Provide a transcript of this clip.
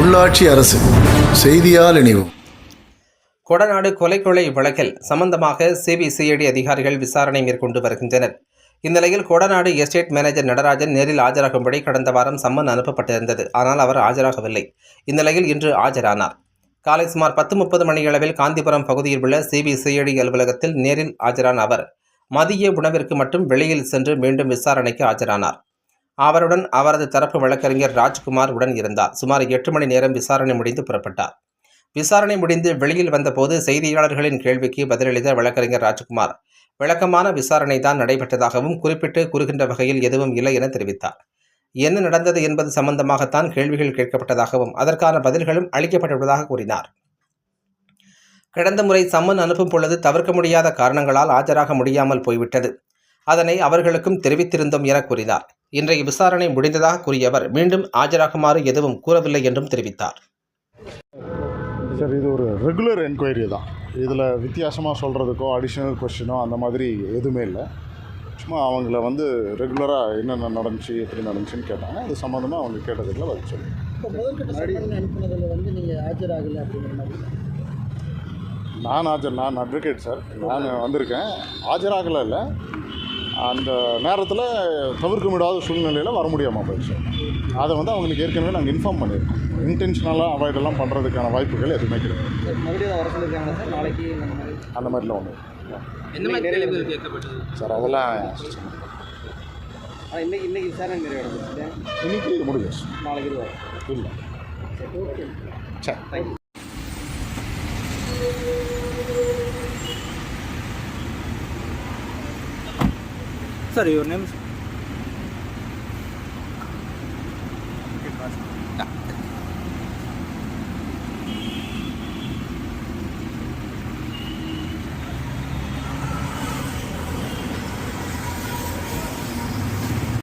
உள்ளாட்சி அரசு செய்தியால் இணைவோம். கொடநாடு கொலை கொலை வழக்கில் சம்பந்தமாக சிபிசிஐடி அதிகாரிகள் விசாரணை மேற்கொண்டு வருகின்றனர். இந்நிலையில் கொடநாடு எஸ்டேட் மேனேஜர் நடராஜன் நேரில் ஆஜராகும்படி கடந்த வாரம் சம்மன் அனுப்பப்பட்டிருந்தது. ஆனால் அவர் ஆஜராகவில்லை. இந்நிலையில் இன்று ஆஜரானார். காலை சுமார் பத்து முப்பது மணியளவில் காந்திபுரம் பகுதியில் உள்ள சிபிசிஐடி அலுவலகத்தில் நேரில் ஆஜரான அவர் மதிய உணவிற்கு மட்டும் வெளியில் சென்று மீண்டும் விசாரணைக்கு ஆஜரானார். அவருடன் அவரது தரப்பு வழக்கறிஞர் ராஜ்குமார் உடன் இருந்தார். சுமார் எட்டு மணி நேரம் விசாரணை முடிந்து புறப்பட்டார். விசாரணை முடிந்து வெளியில் வந்தபோது செய்தியாளர்களின் கேள்விக்கு பதிலளித்த வழக்கறிஞர் ராஜ்குமார் விளக்கமான விசாரணை தான் நடைபெற்றதாகவும் குறிப்பிட்டு கூறுகின்ற வகையில் எதுவும் இல்லை என தெரிவித்தார். என்ன நடந்தது என்பது சம்பந்தமாகத்தான் கேள்விகள் கேட்கப்பட்டதாகவும் அதற்கான பதில்களும் அளிக்கப்பட்டுள்ளதாக கூறினார். கடந்த முறை சம்மன் அனுப்பும் பொழுது தவிர்க்க முடியாத காரணங்களால் ஆஜராக முடியாமல் போய்விட்டது. அதனை அவர்களுக்கும் தெரிவித்திருந்தோம் என கூறினார். இன்றைய விசாரணை முடிந்ததாக கூறிய அவர் மீண்டும் ஆஜராகுமாறு எதுவும் கூறவில்லை என்றும் தெரிவித்தார். சார் இது ஒரு ரெகுலர் என்கொயரி தான். இதில் வித்தியாசமாக சொல்கிறதுக்கோ அடிஷ்னல் கொஷினோ அந்த மாதிரி எதுவுமே இல்லை. சும்மா அவங்கள வந்து ரெகுலராக என்னென்ன நடந்துச்சு எப்படி நடந்துச்சுன்னு கேட்டாங்க. அது சம்மந்தமாக அவங்க கேட்டதுக்குள்ள பதில் சொல்லி நான் ஆஜர் நான் அட்வொகேட் சார். நான் வந்திருக்கேன். ஆஜராகலை இல்லை. அந்த நேரத்தில் தவிர்க்க முடியாத சூழ்நிலையில் வர முடியாமல் போயிடுச்சு. அதை வந்து அவங்களுக்கு ஏற்கனவே நாங்கள் இன்ஃபார்ம் பண்ணியிருக்கோம். இன்டென்ஷனலாக அவாய்ட் எல்லாம் பண்ணுறதுக்கான வாய்ப்புகள் எதுவுமே கிடையாது. அந்த மாதிரிலாம் ஒன்று சார் அதெல்லாம் இன்னைக்கு இன்னைக்கு விசாரணை நிறைவடைஞ்சிருக்கு இன்னைக்கு முடிஞ்சிச்சு நாளைக்கு இல்லை. சரி ஓகே சரி. Thank you Sorry, your name